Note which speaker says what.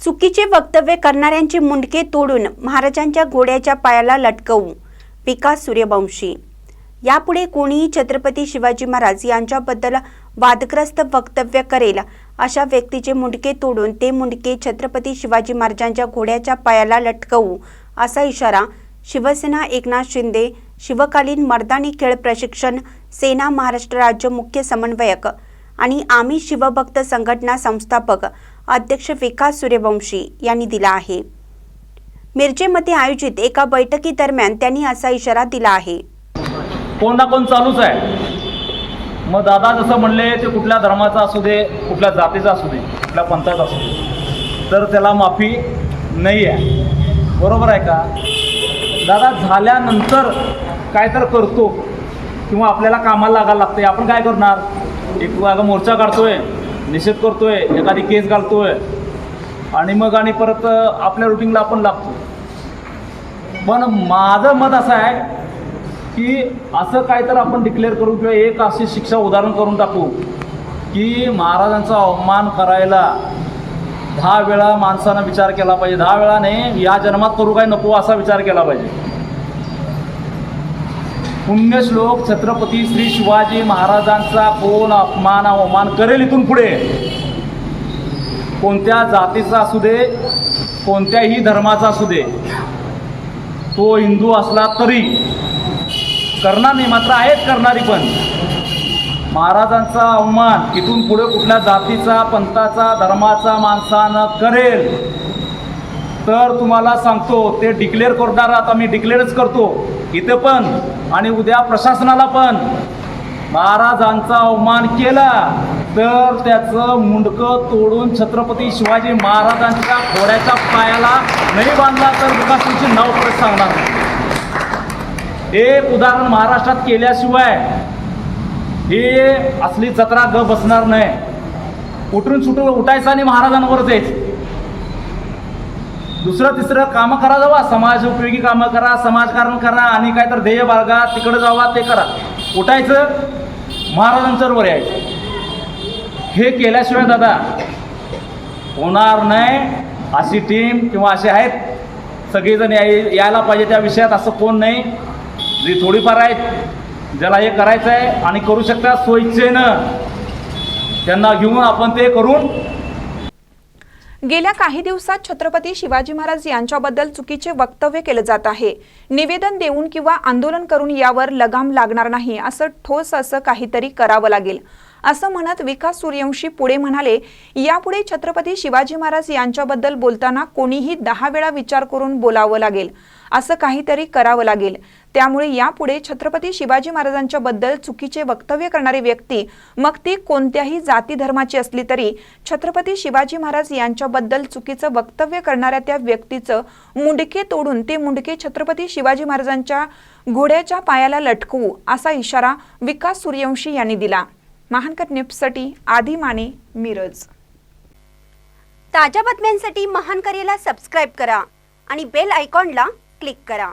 Speaker 1: चुकीचे वक्तव्य करणाऱ्यांचे मुंडके तोडून महाराजांच्या घोड्याच्या पायाला लटकवू विकास सूर्यवंशी. यापुढे कोणीही छत्रपती शिवाजी महाराज यांच्याबद्दल वादग्रस्त वक्तव्य करेल अशा व्यक्तीचे मुंडके तोडून ते मुंडके छत्रपती शिवाजी महाराजांच्या घोड्याच्या पायाला लटकवू असा इशारा शिवसेना एकनाथ शिंदे शिवकालीन मर्दानी खेळ प्रशिक्षण सेना महाराष्ट्र राज्य मुख्य समन्वयक आणि आम्ही शिवभक्त संघटना संस्थापक अध्यक्ष विकास सूर्यवंशी यांनी दिला आहे. मिरजेमध्ये आयोजित एका बैठकीदरम्यान त्यांनी असा इशारा दिला आहे.
Speaker 2: कोण ना कोण चालूच आहे. मग दादा जसं म्हणले ते कुठल्या धर्माचा असू दे कुठल्या जातीचा असू दे कुठल्या पंथाचा असू दे तर त्याला माफी नाही आहे. बरोबर आहे का? दादा झाल्यानंतर काय तर करतो किंवा आपल्याला कामाला लागायला लागते आपण काय करणार? एक मोर्चा काढतोय. निषेध करतोय एखादी केस घालतोय. आणि मग आणि परत आपल्या रुटीनला आपण लागतो. पण माझं मत असं आहे की असं काय तर आपण डिक्लेअर करू किंवा एक अशी शिक्षा उदाहरण करून टाकू की महाराजांचा अवमान करायला दहा वेळा माणसानं विचार केला पाहिजे. दहा वेळा नाही या जन्मात करू काय नको असा विचार केला पाहिजे. पुण्यश्लोक छत्रपती श्री शिवाजी महाराजांचा कोण अपमान अवमान करेल इथून पुढे. कोणत्या जातीचा असू दे कोणत्याही धर्माचा असू दे तो हिंदू असला तरी करणार नाही मात्र आहेत करणारी पण. महाराजांचा अवमान इथून पुढे कुठल्या जातीचा पंथाचा धर्माचा माणसानं करेल. तर तुम्हाला सांगतो ते डिक्लेअर करणार आता मी डिक्लेअरच करतो. इथे पण आणि उद्या प्रशासनाला पण. महाराजांचा अवमान केला तर त्याचं मुंडकं तोडून छत्रपती शिवाजी महाराजांच्या घोड्याच्या पायाला नाही बांधला तर विकासूची नाव परत सांगणार नाही. एक उदाहरण महाराष्ट्रात केल्याशिवाय हे असली जत्रा ग बसणार नाही. उठून सुटून उठायचं आणि महाराजांवर यायचं. दुसरं तिसरं कामं करा जावा. समाज उपयोगी कामं करा समाजकारण करा आणि काय तर ध्येय बाळगा तिकडं जावा ते करा. उठायचं महाराजांच्यावर यायचं. हे केल्याशिवाय दादा होणार नाही अशी टीम किंवा असे आहेत. सगळेजण याय यायला पाहिजे त्या विषयात असं कोण नाही. जी थोडीफार आहेत ज्याला हे करायचं आहे आणि करू शकता स्वइच्छेनं. त्यांना घेऊन आपण ते करून
Speaker 3: गेल्या काही दिवसात छत्रपती शिवाजी महाराज यांच्याबद्दल चुकीचे वक्तव्य केलं जात आहे. निवेदन देऊन किंवा आंदोलन करून यावर लगाम लागणार नाही असं ठोस असं काहीतरी करावं लागेल. असं म्हणत विकास सूर्यवंशी पुढे म्हणाले यापुढे छत्रपती शिवाजी महाराज यांच्याबद्दल बोलताना कोणीही दहा वेळा विचार करून बोलावं लागेल असं काहीतरी करावं लागेल. त्यामुळे यापुढे छत्रपती शिवाजी महाराजांच्या बद्दल चुकीचे वक्तव्य करणारी व्यक्ती मग ती कोणत्याही जाती धर्माची असली तरी छत्रपती शिवाजी महाराज यांच्याबद्दल चुकीचं वक्तव्य करणाऱ्या त्या व्यक्तीचं मुंडके तोडून ते मुंडके छत्रपती शिवाजी महाराजांच्या घोड्याच्या पायाला लटकवू असा इशारा विकास सूर्यवंशी यांनी दिला. महानकर न्यूजसाठी आदी माने मिरज.
Speaker 1: ताज्या बातम्यांसाठी महानकरेला सबस्क्राईब करा आणि बेल आयकॉनला क्लिक करा.